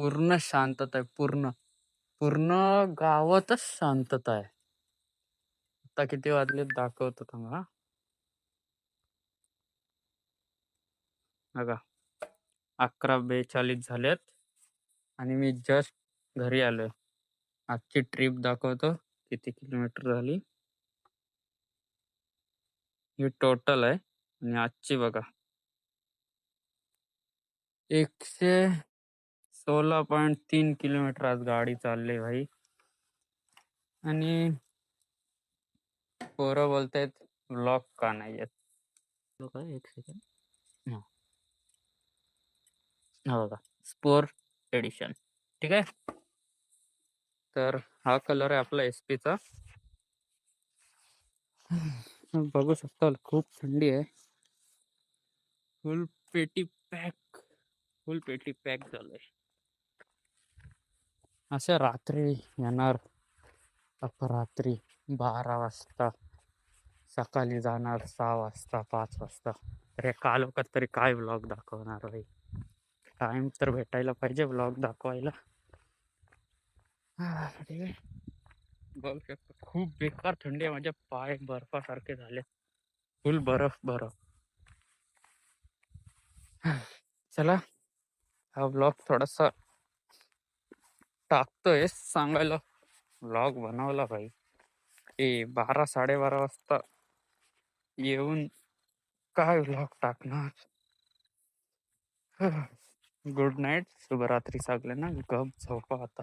पूर्ण शांतता आहे पूर्ण. पूर्ण गावातच शांतता आहे. आता किती वाजले दाखवतो थांबा बघा अकरा बेचाळीस झालेत आणि मी जस्ट घरी आलोय. आजची ट्रिप दाखवतो किती किलोमीटर झाली. ही टोटल आहे आणि आजची बघा. एकशे सोळा पॉईंट तीन किलोमीटर आज गाडी चालली भाई. आणि पोरं बोलतायत ब्लॉक का नाही येत? एक सेकंड हा. बघा स्पोर एडिशन ठीक आहे? तर हा कलर आहे आपला एस चा. बघू शकता खूप थंडी आहे. फुल पेटी पॅक फुल पेटी पॅक झालंय. असं रात्री येणार अपरात्री बारा वाजता सकाळी जाणार सहा वाजता पाच वाजता. अरे काल कालोखात तरी काय ब्लॉग दाखवणार भाई टाइम तर भेटायला पाहिजे ब्लॉग दाखवायला. ठीक आहे बघू शकतो. खूप बेकार थंडी आहे. माझ्या पाय बर्फासारखे झाले फुल बरफ बरफ. चला हा ब्लॉग थोडासा टाकतोय सांगायला. ब्लॉग बनवला भाई. ए बारा साडेबारा वाजता येऊन काय ब्लॉग टाकणार? गुड नाईट शुभरात्री सगळ्यांना. गप झोपा आता.